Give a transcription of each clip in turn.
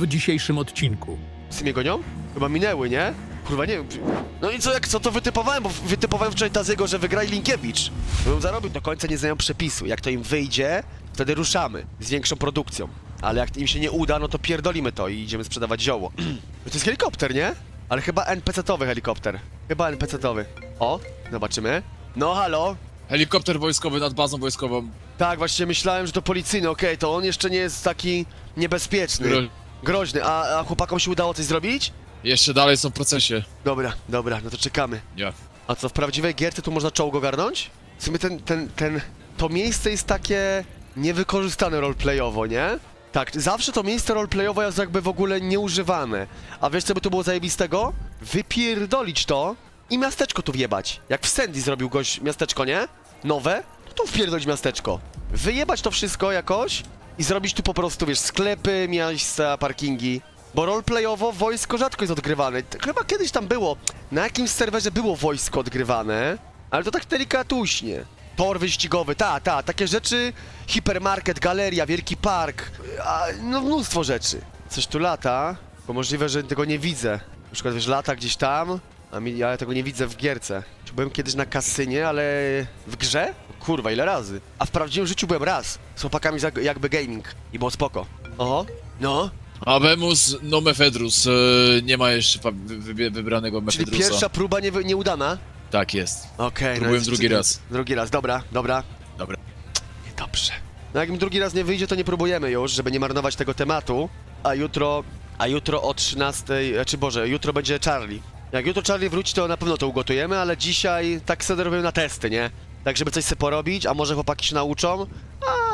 w dzisiejszym odcinku. W sumie gonią? Chyba minęły, nie? Kurwa, nie wiem. No i co, jak co to wytypowałem? Bo wytypowałem wczoraj Taziego, że wygraj Linkiewicz. Bym zarobił do końca, nie znają przepisu. Jak to im wyjdzie, wtedy ruszamy z większą produkcją. Ale jak im się nie uda, no to pierdolimy to i idziemy sprzedawać zioło. To jest helikopter, nie? Ale chyba NPC-towy helikopter. Chyba NPC-towy. O, zobaczymy. No halo, Helikopter wojskowy nad bazą wojskową. tak, właśnie myślałem, że to policyjny, okej, to on jeszcze nie jest taki niebezpieczny, groźny. A, a chłopakom się udało coś zrobić? Jeszcze dalej są w procesie. Dobra, dobra, no to czekamy. Nie. A co, w prawdziwej gierce tu można czołg ogarnąć? W sumie ten, ten, ten, to miejsce jest takie niewykorzystane roleplayowo, nie? Tak, zawsze to miejsce roleplayowo jest jakby w ogóle nieużywane. A wiesz co by tu było zajebistego? Wypierdolić to i miasteczko tu wjebać. Jak w Sandy zrobił goś miasteczko, nie? Nowe? To tu wpierdolić miasteczko. Wyjebać to wszystko jakoś i zrobić tu po prostu, wiesz, sklepy, miejsca, parkingi. Bo roleplayowo wojsko rzadko jest odgrywane. Chyba kiedyś tam było, na jakimś serwerze było wojsko odgrywane, ale to tak delikatuśnie. Tor wyścigowy, ta, ta, takie rzeczy, hipermarket, galeria, wielki park, a, no mnóstwo rzeczy. Coś tu lata, bo możliwe, że tego nie widzę. Na przykład, wiesz, lata gdzieś tam, a mi, ja tego nie widzę w gierce. Czy byłem kiedyś na kasynie, ale w grze? Kurwa, ile razy? A w prawdziwym życiu byłem raz, z chłopakami za, jakby gaming i było spoko. Oho, no, Abemus no mefedrus. E, nie ma jeszcze pa- wy, wy, wybranego czyli mefedrusa. pierwsza próba nie, nieudana? Tak jest. Okej, Próbuję jest drugi raz. Drugi raz, dobra, dobra. Dobra. Dobrze. No jak mi drugi raz nie wyjdzie, to nie próbujemy już, żeby nie marnować tego tematu. A jutro, a jutro o 13, znaczy Boże, jutro będzie Charlie. Jak jutro Charlie wróci, to na pewno to ugotujemy, ale dzisiaj tak sobie robimy na testy, nie? Tak, żeby coś sobie porobić, a może chłopaki się nauczą?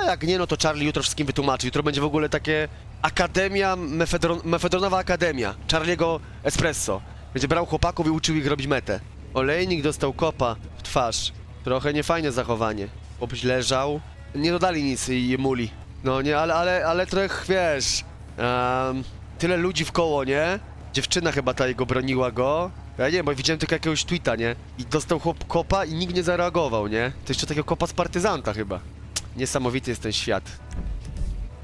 A jak nie, no to Charlie jutro wszystkim wytłumaczy. Jutro będzie w ogóle takie Akademia, mefedron, mefedronowa Akademia. Charliego Espresso. Będzie brał chłopaków i uczył ich robić metę. Olejnik dostał kopa w twarz. Trochę niefajne zachowanie. Chłopiec leżał. Nie dodali nic i muli. No nie, ale, ale, ale trochę, wiesz... em, tyle ludzi w koło, nie? Dziewczyna chyba ta jego broniła go. Ja nie wiem, bo widziałem tylko jakiegoś tweeta, nie? I dostał chłop kopa i nikt nie zareagował, nie? To jeszcze takiego kopa z partyzanta chyba. Niesamowity jest ten świat.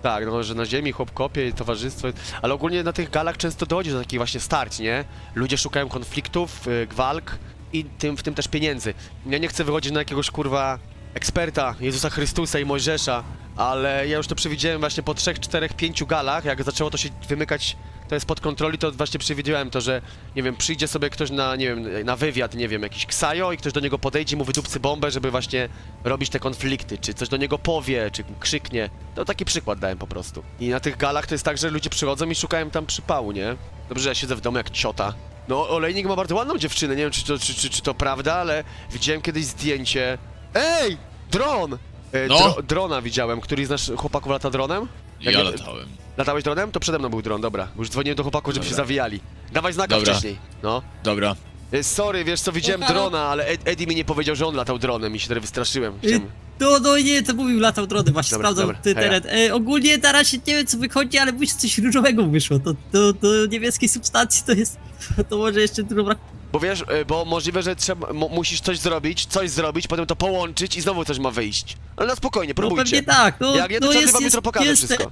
Tak, no, że na ziemi chłop kopie towarzystwo, ale ogólnie na tych galach często dochodzi do takich właśnie starć, nie? Ludzie szukają konfliktów, y, walk i tym, w tym też pieniędzy. Ja nie chcę wychodzić na jakiegoś kurwa eksperta Jezusa Chrystusa i Mojżesza, ale ja już to przewidziałem właśnie po trzech, czterech, pięciu galach, jak zaczęło to się wymykać, to jest pod kontroli, to właśnie przewidziałem to, że nie wiem, przyjdzie sobie ktoś na, nie wiem, na wywiad, nie wiem, jakiś ksajo i ktoś do niego podejdzie i mu wydupcy bombę, żeby właśnie robić te konflikty, czy coś do niego powie, czy krzyknie. To taki przykład dałem po prostu. I na tych galach to jest tak, że ludzie przychodzą i szukają tam przypału, nie? Dobrze, że ja siedzę w domu jak ciota. No, Olejnik ma bardzo ładną dziewczynę, nie wiem, czy to, czy, czy, czy to prawda, ale widziałem kiedyś zdjęcie. Ej! Dron! E, No? dro, drona widziałem, który z naszych chłopaków lata dronem? Jak Ja nie- latałem. Latałeś dronem? To przede mną był dron, dobra. Już dzwoniłem do chłopaków, żeby się Dobra. zawijali. Dawaj znaka Dobra. wcześniej. No. Dobra. E, Sorry, wiesz co, widziałem drona, ale Ed Eddie mi nie powiedział, że on latał dronem i się wtedy wystraszyłem. Y, Chciałem... No, no nie, to mówił, latał dronem, właśnie Dobra, sprawdzał dobra, ty heja. teren. E, ogólnie na razie nie wiem co wychodzi, ale myślę, coś różowego wyszło. To do, do niebieskiej substancji to jest, to może jeszcze dużo brak. Bo wiesz, e, bo możliwe, że trzeba, musisz coś zrobić, coś zrobić, potem to połączyć i znowu coś ma wyjść. Ale na spokojnie, No próbujcie. pewnie tak, no, Jak nie, to no Charlie jest, wam jest, jutro pokaże jest, wszystko.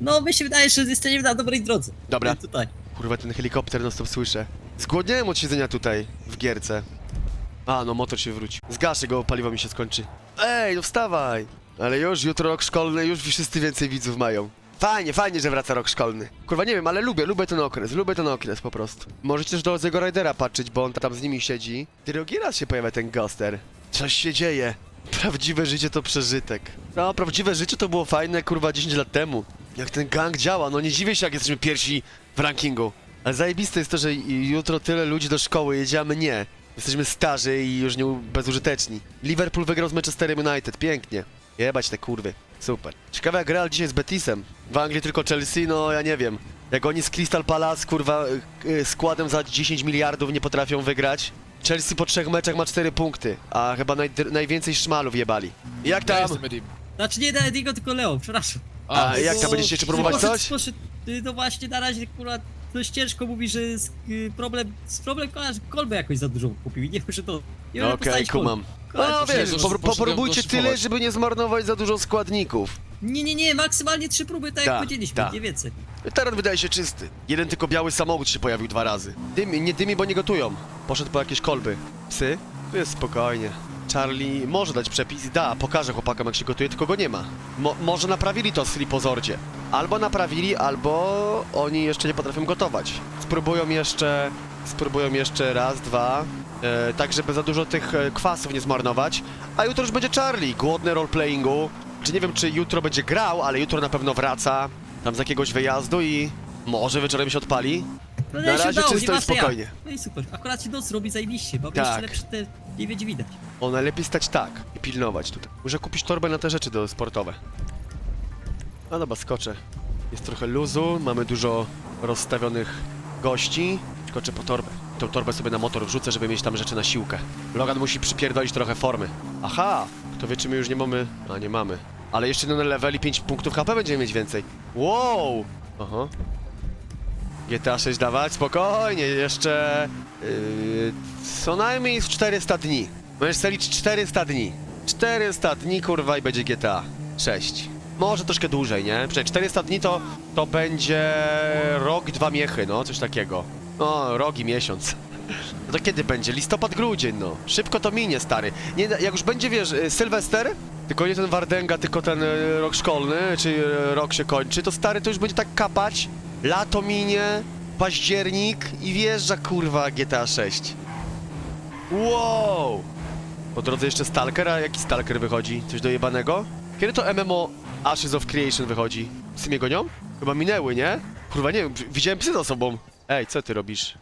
No, mi się wydaje, że jesteśmy na dobrej drodze. Dobra. E, Tutaj. Kurwa, ten helikopter non stop słyszę. Zgłodniałem od siedzenia tutaj, w gierce. A, no motor się wrócił. Zgaszę go, paliwo mi się skończy. Ej, no wstawaj! Ale już jutro rok szkolny, już wszyscy więcej widzów mają. Fajnie, fajnie, że wraca rok szkolny. Kurwa, nie wiem, ale lubię, lubię ten okres, lubię ten okres po prostu. Możecie też do Ozego Ridera patrzeć, bo on tam z nimi siedzi. Drugi raz się pojawia ten Ghoster. Coś się dzieje. Prawdziwe życie to przeżytek. No, prawdziwe życie to było fajne, kurwa, 10 lat temu. Jak ten gang działa, no nie dziwię się, jak jesteśmy pierwsi w rankingu. Ale zajebiste jest to, że jutro tyle ludzi do szkoły jedzie, a my nie. Jesteśmy starzy i już nie bezużyteczni. Liverpool wygrał z Manchesterem United, pięknie. Jebać te kurwy. Super. Ciekawe jak Real dzisiaj z Betisem. W Anglii tylko Chelsea, no ja nie wiem. Jak oni z Crystal Palace, kurwa, y, y, składem za 10 miliardów nie potrafią wygrać. Chelsea po trzech meczach ma 4 punkty, a chyba naj, najwięcej szmalów jebali. Jak Ja tam? jestem Edim. Znaczy nie Ediego, tylko Leo, przepraszam. A, A, jak tam będziecie jeszcze próbować coś? Poszedł, no właśnie na razie kurwa dość ciężko mówi, że z, y, problem, z problem kolarz kolbę jakoś za dużo kupił i nie może to... Nie No może okej, postawić kolby. kumam. No wiesz, po, popróbujcie tyle, żeby nie zmarnować za dużo składników. Nie, nie, nie, maksymalnie trzy próby, tak Ta, jak powiedzieliśmy, ta. nie więcej. Teren wydaje się czysty. Jeden tylko biały samochód się pojawił dwa razy. Dymi, nie dymi, bo nie gotują. Poszedł po jakieś kolby. Psy? Tu jest spokojnie. Charlie może dać przepis i da, pokaże chłopakom jak się gotuje, tylko go nie ma. Mo może naprawili to w Slipozordzie. Albo naprawili, albo oni jeszcze nie potrafią gotować. Spróbują jeszcze, spróbują jeszcze raz, dwa, e, tak żeby za dużo tych e, kwasów nie zmarnować. A jutro już będzie Charlie, głodny roleplayingu. Czy nie wiem, czy jutro będzie grał, ale jutro na pewno wraca tam z jakiegoś wyjazdu i może wieczorem się odpali. No, Na razie czysto i spokojnie. No i super, akurat się noc robi zajebiście, bo Tak. jeszcze lepsze te niedźwiedzi widać. O, najlepiej stać tak i pilnować tutaj. Muszę kupić torbę na te rzeczy do sportowe. No dobra, skoczę. Jest trochę luzu, mamy dużo rozstawionych gości. Skoczę po torbę. Tą torbę sobie na motor wrzucę, żeby mieć tam rzeczy na siłkę. Logan musi przypierdolić trochę formy. Aha! Kto wie, czy my już nie mamy... A, nie mamy. Ale jeszcze jeden level i 5 punktów HP będziemy mieć więcej. Wow! Aha. GTA 6 dawać? Spokojnie, jeszcze... Yy, co najmniej z 400 dni. Możesz sobie liczyć 400 dni. 400 dni, kurwa, i będzie GTA 6. Może troszkę dłużej, nie? Przecież 400 dni to, to będzie rok, dwa miechy, no, coś takiego. No, rok i miesiąc. No to kiedy będzie? Listopad, grudzień, no. Szybko to minie, stary. Nie, jak już będzie, wiesz, y, Sylwester, tylko nie ten Wardęga, tylko ten y, rok szkolny, czy y, rok się kończy, to stary, to już będzie tak kapać. Lato minie, październik i wjeżdża, kurwa, GTA 6. Wow! Po drodze jeszcze Stalker, a jaki Stalker wychodzi? Coś dojebanego? Kiedy to MMO Ashes of Creation wychodzi? Psy mnie gonią? Chyba minęły, nie? Kurwa, nie wiem, widziałem psy za sobą. Ej, co ty robisz?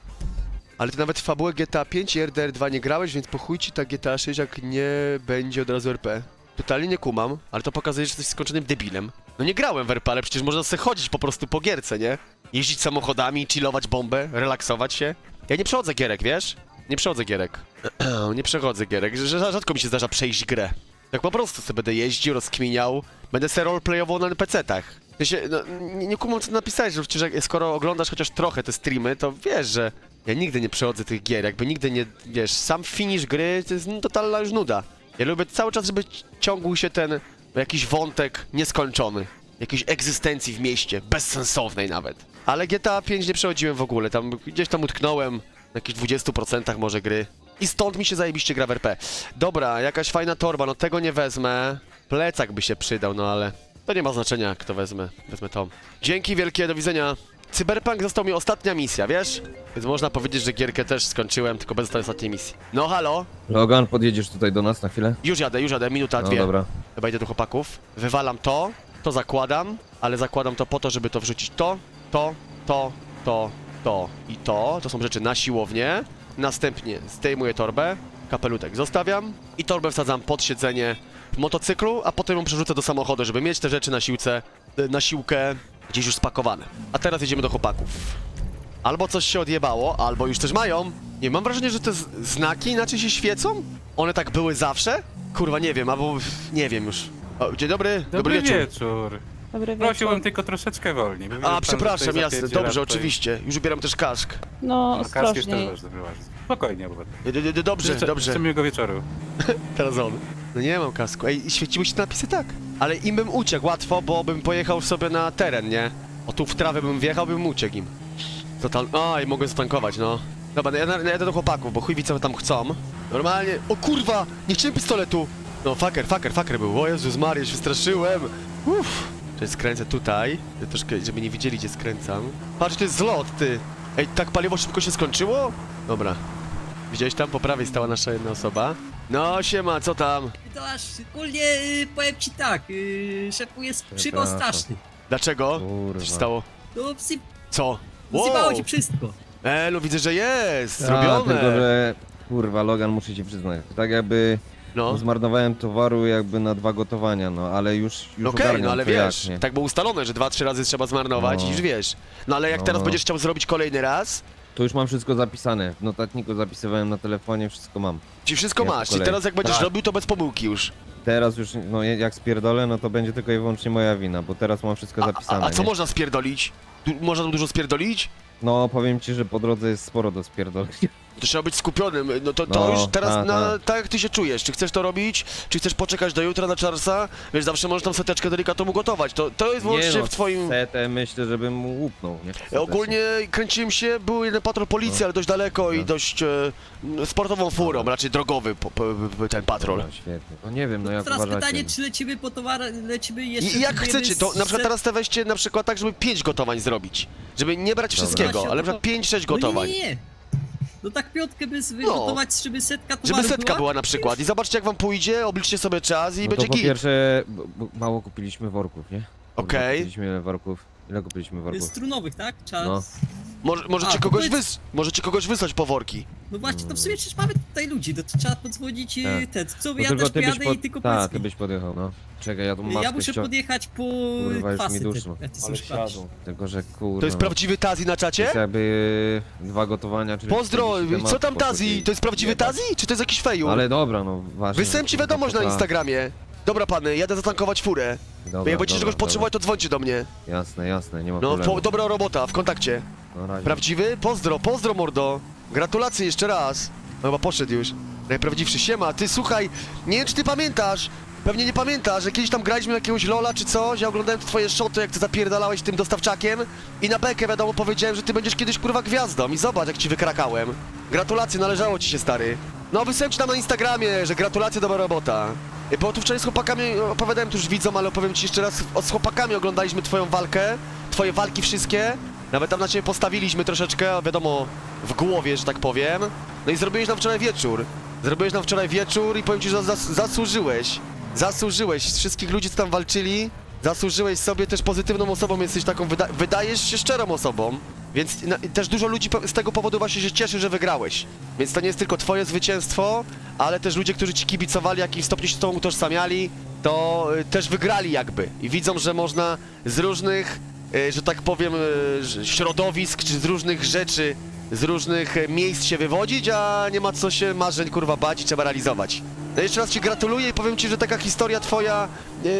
Ale ty nawet w fabułę GTA 5 i RDR 2 nie grałeś, więc po chuj ci ta GTA 6 jak nie będzie od razu RP. Totalnie nie kumam, ale to pokazuje, że jesteś skończonym debilem. No nie grałem w RP, ale przecież można sobie chodzić po prostu po gierce, nie? Jeździć samochodami, chillować bombę, relaksować się. Ja nie przechodzę gierek, wiesz? Nie przechodzę gierek. nie przechodzę gierek, że rzadko mi się zdarza przejść grę. Tak po prostu sobie będę jeździł, rozkminiał, będę se roleplayował na NPC-tach. W sensie, no, nie, nie kumam co napisałeś, że przecież skoro oglądasz chociaż trochę te streamy, to wiesz, że ja nigdy nie przechodzę tych gier, jakby nigdy nie, wiesz, sam finish gry to jest totalna już nuda. Ja lubię cały czas, żeby ciągł się ten jakiś wątek nieskończony. Jakiejś egzystencji w mieście, bezsensownej nawet. Ale GTA 5 nie przechodziłem w ogóle, tam gdzieś tam utknąłem na jakichś 20% może gry. I stąd mi się zajebiście gra w RP. Dobra, jakaś fajna torba, no tego nie wezmę. Plecak by się przydał, no ale to nie ma znaczenia, kto wezmę. Wezmę Tom. Dzięki wielkie, do widzenia. Cyberpunk został mi ostatnia misja, wiesz? Więc można powiedzieć, że gierkę też skończyłem, tylko bez tej ostatniej misji. No halo? Logan, podjedziesz tutaj do nas na chwilę? Już jadę, już jadę, minuta, No dwie. dobra. Chyba idę do chłopaków. Wywalam to, to zakładam, ale zakładam to po to, żeby to wrzucić to, to, to, to, to i to. To są rzeczy na siłownię. Następnie zdejmuję torbę, kapelutek zostawiam i torbę wsadzam pod siedzenie w motocyklu, a potem ją przerzucę do samochodu, żeby mieć te rzeczy na siłce, y, na siłkę gdzieś już spakowane. A teraz jedziemy do chłopaków. Albo coś się odjebało, albo już też mają. Nie, mam wrażenie, że te znaki inaczej się świecą? One tak były zawsze? Kurwa, nie wiem, albo nie wiem już. O, dzień dobry, Dobry, wieczór. Dobry wieczór. Prosiłbym tylko troszeczkę wolniej. bo widzę, że A, pan przepraszam, tutaj jasne, zapierdziela dobrze, tutaj. oczywiście. Już ubieram też kask. No, No, kask jest też ważny, ważny. Spokojnie, obywatel. D- d- d- Dobrze, Życzę, dobrze. Życzę miłego wieczoru. Teraz on. No nie mam kasku. Ej, świeciły się te napisy tak. Ale im bym uciekł łatwo, bo bym pojechał sobie na teren, nie? O tu w trawę bym wjechał, bym uciekł im. Total... A, i mogę zatankować, no. Dobra, no ja, ja jadę do chłopaków, bo chuj wie co tam chcą. Normalnie... O kurwa! Nie chciałem pistoletu! No, fucker, fucker, fucker był. O Jezus Maria, się wystraszyłem. Uff. Skręcę tutaj. Troszkę, żeby nie widzieli, gdzie skręcam. Patrz, to jest zlot, ty. Ej, tak paliwo szybko się skończyło? Dobra. Widziałeś tam? Po prawej stała nasza jedna osoba. No, siema, co tam? To aż ogólnie y, powiem ci tak, y, szefu jest przybo Przepraszam. straszny. Dlaczego? Kurwa. Co się stało? No, wsy- Co? wsypało ci wszystko. E, no widzę, że jest! A, Zrobione! tylko, że... Kurwa, Logan, muszę ci przyznać. Tak jakby No, zmarnowałem towaru jakby na dwa gotowania, no ale już, już okej, ogarniam no ale to wiesz, jak, nie? tak było ustalone, że dwa, trzy razy trzeba zmarnować No. i już wiesz. No ale jak No. teraz będziesz chciał zrobić kolejny raz, To już mam wszystko zapisane. W notatniku zapisywałem na telefonie, wszystko mam. ci wszystko Ja po masz. I kolei. teraz jak będziesz Tak. robił, to bez pomyłki już. Teraz już, no jak spierdolę, no to będzie tylko i wyłącznie moja wina, bo teraz mam wszystko A, zapisane. a, a co nie? można spierdolić? Du można dużo spierdolić? No, powiem ci, że po drodze jest sporo do spierdolenia. To trzeba być skupionym, no to, to No, już teraz ta, na, ta. tak jak ty się czujesz, czy chcesz to robić, czy chcesz poczekać do jutra na Charlesa, wiesz, zawsze możesz tam seteczkę delikatną mu gotować, to, to jest wyłącznie no, w twoim... Setę myślę, żebym mu łupnął, nie? Setę Ogólnie kręciłem się, był jeden patrol policji, No. ale dość daleko i No. dość e, sportową furą, raczej drogowy po, po, po, ten patrol. Dobra, świetnie. No nie wiem, no jak Teraz uważacie. pytanie, czy lecimy po towar, lecimy jeszcze... I, I jak próbujemy chcecie, to na przykład teraz te weźcie na przykład tak, żeby 5 gotowań zrobić. Żeby nie brać Dobra. wszystkiego, ale na przykład 5-6 No gotowań. nie, nie, nie. No tak piątkę by wygotować, żeby setka towaru Żeby setka była na przykład. I zobaczcie jak wam pójdzie, obliczcie sobie czas i no będzie to po git. pierwsze, b- mało kupiliśmy worków, nie? Okej. Kupiliśmy worków. Ile kupiliśmy worków? Strunowych, tak? Czas. No. Może, możecie, A, kogoś powiedz- wys możecie kogoś wysłać po worki. No właśnie, to w sumie przecież mamy tutaj ludzi, to trzeba podzwonić i Tak. ten, co No ja też pojadę i tylko Ta, powiedz ty mi. byś podjechał, no. Czekaj, ja tu maskę Ja muszę ścią- podjechać po Kurwa, już kwasy, mi ty, duszno. Ale siadzą. Tylko, że kurwa. To jest no. prawdziwy Tazi na To czacie? jest jakby dwa gotowania, czyli... Pozdro, 40 co tam Tazi? To jest prawdziwy Jebać. Tazi? Czy to jest jakiś feju? Ale dobra, no ważne. Wysłałem ci że- wiadomość na Ta- Instagramie. Dobra pany, jadę zatankować furę. Dobra, Jak będziecie dobra, czegoś potrzebować, to dzwońcie do mnie. Jasne, jasne, nie ma No, problemu. po, dobra robota, w kontakcie. Na razie. Prawdziwy? Pozdro, pozdro mordo. Gratulacje jeszcze raz. No chyba poszedł już. Najprawdziwszy siema. Ty słuchaj, nie wiem czy ty pamiętasz. Pewnie nie pamiętasz, że kiedyś tam graliśmy jakiegoś Lola czy coś, ja oglądałem twoje szoty, jak ty zapierdalałeś tym dostawczakiem i na bekę wiadomo powiedziałem, że ty będziesz kiedyś kurwa gwiazdą i zobacz jak ci wykrakałem. Gratulacje, należało ci się stary. No wysłałem ci tam na Instagramie, że gratulacje, dobra robota. Y, Bo tu wczoraj z chłopakami, opowiadałem tu już widzom, ale opowiem ci jeszcze raz, z chłopakami oglądaliśmy twoją walkę, twoje walki wszystkie. Nawet tam na ciebie postawiliśmy troszeczkę, wiadomo, w głowie, że tak powiem. No i zrobiłeś nam wczoraj wieczór. Zrobiłeś nam wczoraj wieczór i powiem ci, że zas zasłużyłeś. Zasłużyłeś. Wszystkich ludzi, co tam walczyli, zasłużyłeś sobie też pozytywną osobą, jesteś taką, wyda wydajesz się szczerą osobą. Więc i też dużo ludzi z tego powodu właśnie się cieszy, że wygrałeś. Więc to nie jest tylko twoje zwycięstwo, ale też ludzie, którzy ci kibicowali, w jakimś stopniu się z tobą utożsamiali, to y, też wygrali jakby. I widzą, że można z różnych, że tak powiem, ż- środowisk, czy z różnych rzeczy, z różnych e, miejsc się wywodzić, a nie ma co się marzeń kurwa bać i trzeba realizować. No jeszcze raz ci gratuluję i powiem ci, że taka historia twoja, yy,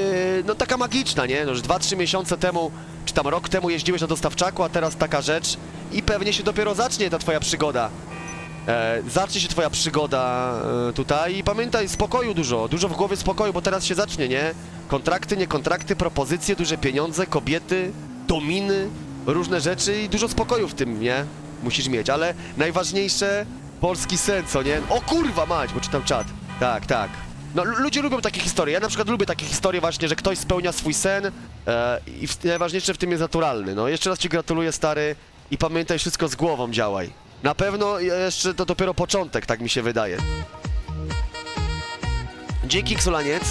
no taka magiczna, nie? No, że 2-3 miesiące temu, czy tam rok temu jeździłeś na dostawczaku, a teraz taka rzecz i pewnie się dopiero zacznie ta twoja przygoda. E, zacznie się twoja przygoda e, tutaj i pamiętaj, spokoju dużo, dużo w głowie spokoju, bo teraz się zacznie, nie? Kontrakty, nie kontrakty, propozycje, duże pieniądze, kobiety, dominy, różne rzeczy i dużo spokoju w tym, nie? Musisz mieć, ale najważniejsze, polski sen, co nie? O kurwa mać, bo czytam czat. Tak, tak. No lu- ludzie lubią takie historie, ja na przykład lubię takie historie właśnie, że ktoś spełnia swój sen e, i najważniejsze w tym jest naturalny. No jeszcze raz ci gratuluję stary i pamiętaj wszystko z głową działaj. Na pewno jeszcze to dopiero początek, tak mi się wydaje. Dzięki Ksolaniec.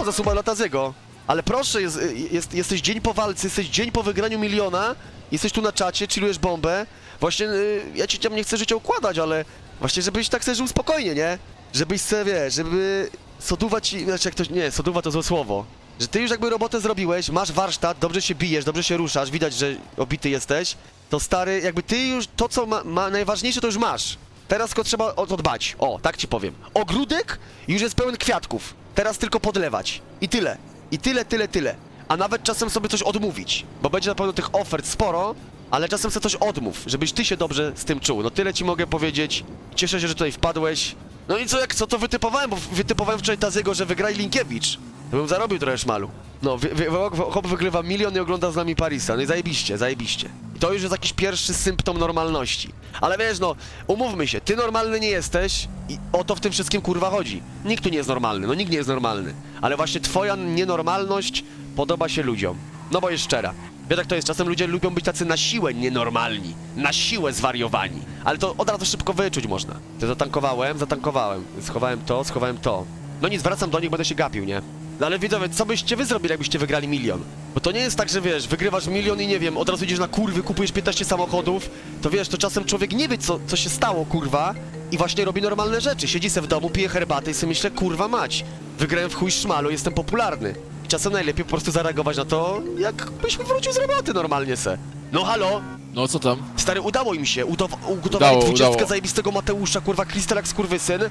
O, za suba Latazego. Ale proszę, jest, jest, jesteś dzień po walce, jesteś dzień po wygraniu miliona, jesteś tu na czacie, chillujesz bombę. Właśnie, y, ja ci tam nie chcę życia układać, ale właśnie, żebyś tak sobie żył spokojnie, nie? Żebyś sobie, wiesz, żeby soduwa ci, znaczy jak ktoś, nie, soduwa to złe słowo. Że ty już jakby robotę zrobiłeś, masz warsztat, dobrze się bijesz, dobrze się ruszasz, widać, że obity jesteś, to stary, jakby ty już, to co ma, ma najważniejsze to już masz. Teraz tylko trzeba o to dbać. O, tak ci powiem. Ogródek już jest pełen kwiatków. Teraz tylko podlewać. I tyle. I tyle, tyle, tyle. A nawet czasem sobie coś odmówić. Bo będzie na pewno tych ofert sporo, ale czasem sobie coś odmów, żebyś ty się dobrze z tym czuł. No tyle ci mogę powiedzieć. Cieszę się, że tutaj wpadłeś. No i co, jak co to wytypowałem, bo wytypowałem wczoraj Taziego, że wygrali Linkiewicz. To bym zarobił trochę szmalu. No, wy, wy, chłop wygrywa milion i ogląda z nami Parisa. No i zajebiście, zajebiście. To już jest jakiś pierwszy symptom normalności. Ale wiesz, no, umówmy się, ty normalny nie jesteś i o to w tym wszystkim kurwa chodzi. Nikt tu nie jest normalny, no nikt nie jest normalny. Ale właśnie twoja nienormalność podoba się ludziom. No bo jest szczera. Wiesz jak to jest, czasem ludzie lubią być tacy na siłę nienormalni, na siłę zwariowani. Ale to od razu szybko wyczuć można. To zatankowałem, zatankowałem, schowałem to, schowałem to. No nic, wracam do nich, będę się gapił, nie? No ale widzowie, co byście wy zrobili, jakbyście wygrali milion? Bo to nie jest tak, że wiesz, wygrywasz milion i nie wiem, od razu idziesz na kurwy, kupujesz 15 samochodów, to wiesz, to czasem człowiek nie wie, co, co się stało, kurwa, i właśnie robi normalne rzeczy. Siedzi se w domu, pije herbatę i sobie myślę, kurwa mać, wygrałem w chuj szmalu, jestem popularny. I czasem najlepiej po prostu zareagować na to, jakbyś wrócił z roboty normalnie se. No halo? No co tam? Stary, udało im się, udaw- ugotowali Udało, dwudziestkę udało. zajebistego Mateusza, kurwa, Kristel jak skurwysyn, e,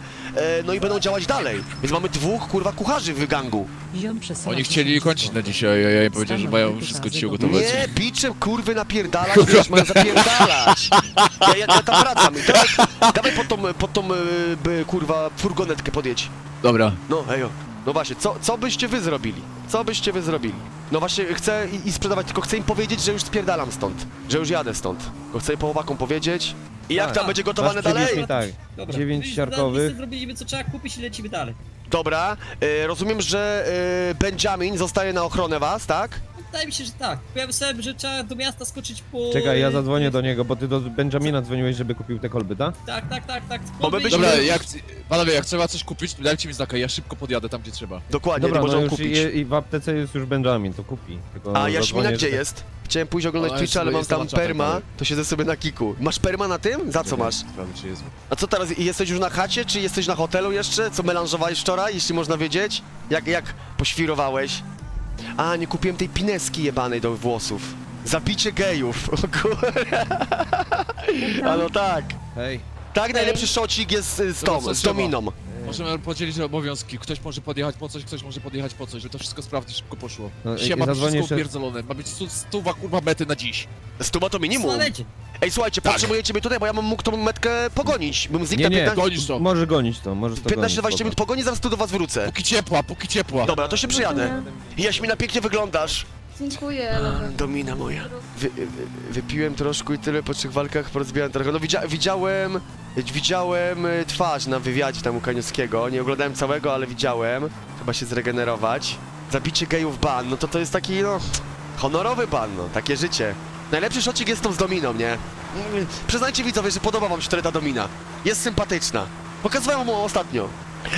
no i będą działać dalej. Więc mamy dwóch, kurwa, kucharzy w gangu. Oni chcieli kończyć na dzisiaj, a ja im powiedziałem, że mają wszystko ci ugotować. Nie, biczem kurwy napierdalać, wiesz, mają zapierdalać. Ja, ja, ja tam wracam. Dawaj, dawaj pod tą, pod tą, e, by, kurwa, furgonetkę podjedź. Dobra. No, ejo. No właśnie, co, co byście wy zrobili? Co byście wy zrobili? No właśnie, chcę i, i sprzedawać, tylko chcę im powiedzieć, że już spierdalam stąd. Że już jadę stąd. Tylko chcę połowakom powiedzieć. I jak Tak. tam będzie gotowane Masz dalej? mi tak, Dobra. dziewięć siarkowych. listę Zrobiliśmy co trzeba kupić i lecimy dalej. Dobra, e, rozumiem, że e, Benjamin zostaje na ochronę was, tak? Wydaje mi się, że tak. Bo ja myślałem, że trzeba do miasta skoczyć po... Czekaj, ja zadzwonię do niego, bo ty do Benjamina dzwoniłeś, żeby kupił te kolby, tak? Tak, tak, tak, tak. Bo my byśmy- Dobra, jak, panowie, jak trzeba coś kupić, to dajcie mi znaka, ja szybko podjadę tam, gdzie trzeba. Dokładnie, Dobra, nie no możemy już kupić. je, i w aptece jest już Benjamin, to kupi. Tylko A Jaśmina zadzwonię, gdzie że- jest? Chciałem pójść oglądać Ona Twitcha, jest- ale mam jest tam na perma, to siedzę sobie na kiku. Masz perma na tym? Za co masz? Sprawdzę, czy jest. A co teraz, jesteś już na chacie, czy jesteś na hotelu jeszcze? Co melanżowałeś wczoraj, jeśli można wiedzieć? Jak, jak poświrowałeś? A, nie kupiłem tej pineski jebanej do włosów. Zabicie gejów, o kurwa. A no tak. Hej, Tak, najlepszy szocik jest z tą, z trzeba? dominą. Możemy podzielić obowiązki. Ktoś może podjechać po coś, ktoś może podjechać po coś, żeby to wszystko sprawdzić, szybko poszło. No, i ma zadzwonię wszystko jeszcze- upierdolone. Ma być stu, stuwa kurwa mety na dziś. Stuba to minimum. Słuchajcie, Ej, słuchajcie, Tak. potrzebujecie mnie tutaj, bo ja bym mógł tą metkę pogonić. Bym z nich Nie, na nie, 15, Gonisz to. może gonić to, może to 15-20 minut pogoni, zaraz tu do was wrócę. Póki ciepła, póki ciepła. Dobra, to się przyjadę. Jaśmina, pięknie wyglądasz. Dziękuję, ale... Domina moja. Wy, wy, wypiłem troszkę i tyle po trzech walkach porozbijałem trochę. No widzia, widziałem, widziałem y, twarz na wywiadzie tam u Kaniowskiego. Nie oglądałem całego, ale widziałem. Chyba się zregenerować. Zabicie gejów ban, no to to jest taki, no, honorowy ban, no, takie życie. Najlepszy szocik jest tą z Dominą, nie? Mm, Przyznajcie widzowie, że podoba wam się wtedy ta Domina. Jest sympatyczna. Pokazywałem mu ostatnio.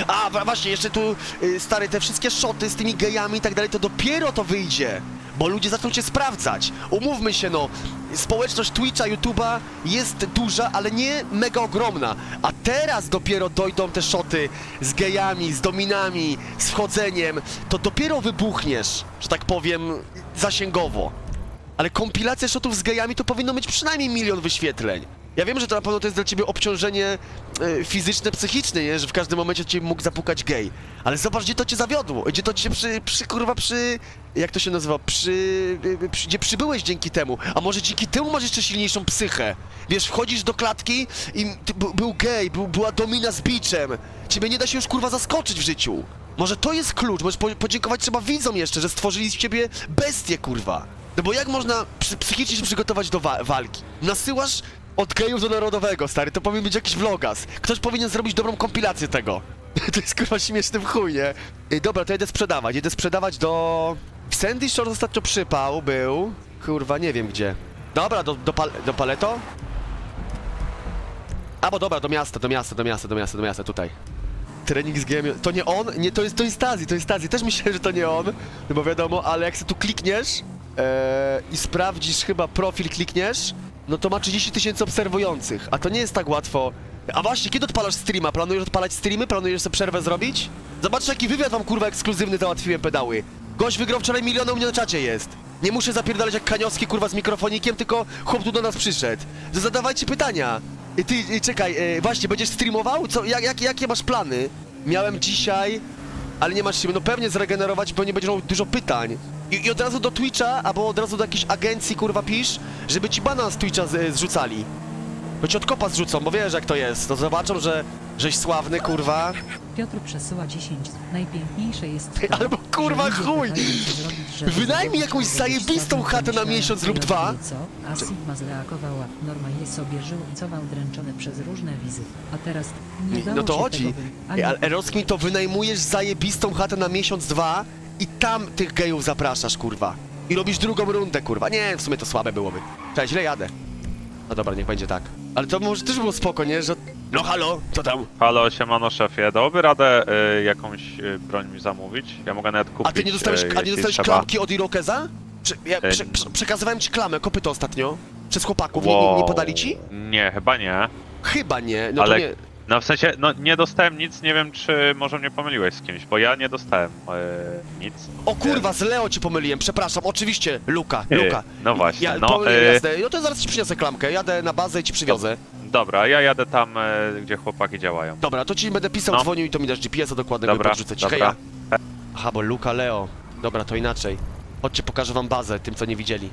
A, wa- właśnie, jeszcze tu, y, stary, te wszystkie szoty z tymi gejami i tak dalej, to dopiero to wyjdzie. Bo ludzie zaczną cię sprawdzać. Umówmy się, no, społeczność Twitcha, YouTube'a jest duża, ale nie mega ogromna. A teraz dopiero dojdą te szoty z gejami, z dominami, z wchodzeniem. To dopiero wybuchniesz, że tak powiem, zasięgowo. Ale kompilacja shotów z gejami to powinno mieć przynajmniej milion wyświetleń. Ja wiem, że to na pewno to jest dla ciebie obciążenie e, fizyczne, psychiczne, nie? Że w każdym momencie ci mógł zapukać gej. Ale zobacz, gdzie to cię zawiodło. Gdzie to cię przy, przy kurwa, przy... Jak to się nazywa? Przy, przy... Gdzie przybyłeś dzięki temu. A może dzięki temu masz jeszcze silniejszą psychę. Wiesz, wchodzisz do klatki i ty, był, gej, był, była domina z biczem. Ciebie nie da się już kurwa zaskoczyć w życiu. Może to jest klucz, możesz po, podziękować trzeba widzom jeszcze, że stworzyli z ciebie bestię, kurwa. No bo jak można psy, psychicznie się przygotować do wa walki? Nasyłasz od gejów do narodowego, stary, to powinien być jakiś vlogas. Ktoś powinien zrobić dobrą kompilację tego. to jest kurwa śmieszny w chuj, nie? Dobra, to jedę sprzedawać, jedę sprzedawać do... Sandy Shore ostatnio przypał był... Kurwa, nie wiem gdzie. Dobra, do, do, pal do Paleto? A, bo dobra, do miasta, do miasta, do miasta, do miasta, do miasta, tutaj. Trening z GM. To nie on? Nie, to jest, to jest Tazi, to jest Tazi. Też myślałem, że to nie on, no bo wiadomo, ale jak sobie tu klikniesz e, i sprawdzisz chyba profil, klikniesz, no to ma 30 tysięcy obserwujących, a to nie jest tak łatwo. A właśnie, kiedy odpalasz streama? Planujesz odpalać streamy? Planujesz sobie przerwę zrobić? Zobaczcie, jaki wywiad wam kurwa ekskluzywny załatwiłem pedały. Gość wygrał wczoraj miliona, u mnie na czacie jest. Nie muszę zapierdalać jak Kaniowski kurwa z mikrofonikiem, tylko chłop tu do nas przyszedł. Zadawajcie pytania. I Ty, y, czekaj, y, właśnie, będziesz streamował? Co, jak, jak, jakie masz plany? Miałem dzisiaj, ale nie masz siły, no pewnie zregenerować, pewnie będziesz miał dużo pytań. I, I od razu do Twitcha, albo od razu do jakiejś agencji, kurwa, pisz, żeby ci bana z Twitcha z, zrzucali. Bo ci od kopa zrzucą, bo wiesz jak to jest. To zobaczą, że żeś sławny, kurwa. Piotr przesyła 10. Najpiękniejsze jest to, Albo, kurwa, że ludzie chuj! pytają się zrobić, żeby Wynajmij jakąś kogoś zajebistą chatę na miesiąc lub dwa. wie Co? A Sigma zreagowała. Norma je sobie żył i cował dręczony przez różne wizy. A teraz nie dało No to się chodzi. tego wy- ani Ale Erosmin to wynajmujesz zajebistą chatę na miesiąc, dwa i tam tych gejów zapraszasz, kurwa. I robisz drugą rundę, kurwa. Nie, w sumie to słabe byłoby. Cześć, źle jadę. No dobra, niech będzie tak. Ale to może też było spoko, nie? Że... No halo, co tam? Halo, siemano szefie, dałoby radę y, jakąś y, broń mi zamówić? Ja mogę nawet kupić, A ty nie dostałeś, y, a nie jeśli dostałeś trzeba. klamki od Irokeza? Ja Ej. prze, prze, przekazywałem ci klamę, kopyto ostatnio. Przez chłopaków, nie, nie, nie podali ci? Nie, chyba nie. Chyba nie, no Ale- to nie. No w sensie, no nie dostałem nic, nie wiem czy może mnie pomyliłeś z kimś, bo ja nie dostałem e, nic. O kurwa, z Leo ci pomyliłem, przepraszam, oczywiście, Luka, Luka. no właśnie, Ja no pomyliłem e, jazdę, no to zaraz ci przyniosę klamkę, jadę na bazę i ci przywiozę. Dobra, ja jadę tam, e, gdzie chłopaki działają. Dobra, to ci będę pisał, No. dzwonił i to mi dasz GPS-a dokładnego Dobra, i podrzucę ci. dobra. Heja. Aha, bo Luka, Leo. Dobra, to inaczej. Chodźcie, pokażę wam bazę, tym co nie widzieli.